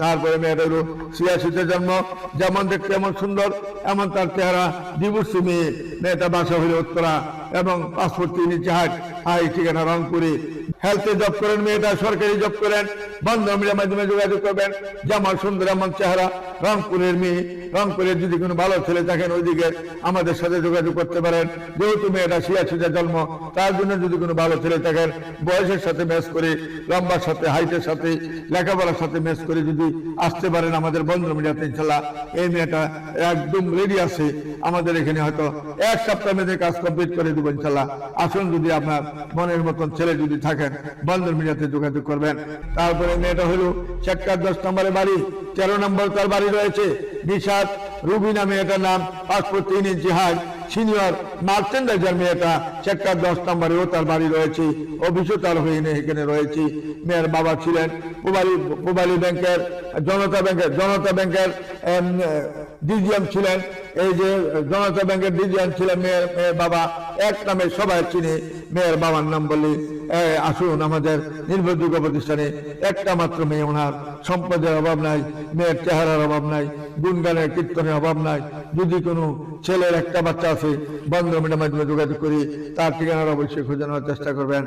তারপরে মেয়েটা হলো ছিয়াশিতে জন্ম, যেমন দেখতে এমন সুন্দর, এমন তার চেহারা দিবসী মেয়ে মেয়েটা বাসা হইল উত্তরা। এবং পাসপোর্ট তিনি জাহাজ, হাই ঠিকানা রংপুরে। হেলথে জব করেন মেয়েটা, সরকারি জব করেন। বন্ধন মিডিয়ার মাধ্যমে যোগাযোগ করবেন। যেমন সুন্দর এমন চেহারা, রংপুরের মেয়ে। রংপুরের যদি কোনো ভালো ছেলে থাকেন ওইদিকে আমাদের সাথে যোগাযোগ করতে পারেন। যেহেতু মেয়েটা ছিয়াশিতে জন্ম, তার জন্য যদি কোনো ভালো ছেলে থাকেন, বয়সের সাথে ম্যাচ করে, লম্বার সাথে হাইটের সাথে, লেখাপড়ার সাথে ম্যাচ করে যদি আসতে পারেন আমাদের বন্ধ মিডিয়াতে ইনশাল্লাহ এই মেয়েটা একদম রেডি আছে। আমাদের এখানে হয়তো এক সপ্তাহ মেয়েদের কাজ কমপ্লিট করে দেবো। ইনশাল্লাহ আসুন যদি আপনার মনের মতন ছেলে যদি থাকেন বন্ধন মিডিয়াতে যোগাযোগ করবেন। তারপরে মেয়েটা হলো সেক্টর দশ নম্বরে বাড়ি, তেরো নম্বর তার বাড়ি রয়েছে বিশাদ রুবি নামে এটার নাম পাসপোর্ট তিন ইঞ্চি হাই সিনিয়র মার্চেন্ডাইজার মেয়েটা সেক্টর দশ নম্বরে ও তার বাড়ি রয়েছে অফিসও তার হয়ে এখানে রয়েছে। মেয়ের বাবা ছিলেন পুবালি পুবালি ব্যাংকের, জনতা ব্যাংকের জনতা ব্যাংকের ডিজিএম ছিলেন। এই যে জনতা ব্যাংকের ডিজিএম ছিলেন মেয়ের মেয়ের বাবা, এক নামে সবাই চিনি মেয়ের বাবার নাম বলি। আসুন আমাদের নির্ভরযোগ্য প্রতিষ্ঠানে একটা মাত্র মেয়ে, ওনার সম্পদের অভাব নাই, মেয়ের চেহারার অভাব নাই, গুণগানের কীর্তনের অভাব নাই যদি কোনো ছেলের একটা বাচ্চা আছে বন্ধ মেডামের যোগাযোগ করি, তার ঠিকানার অবশ্যই খোঁজানোর চেষ্টা করবেন।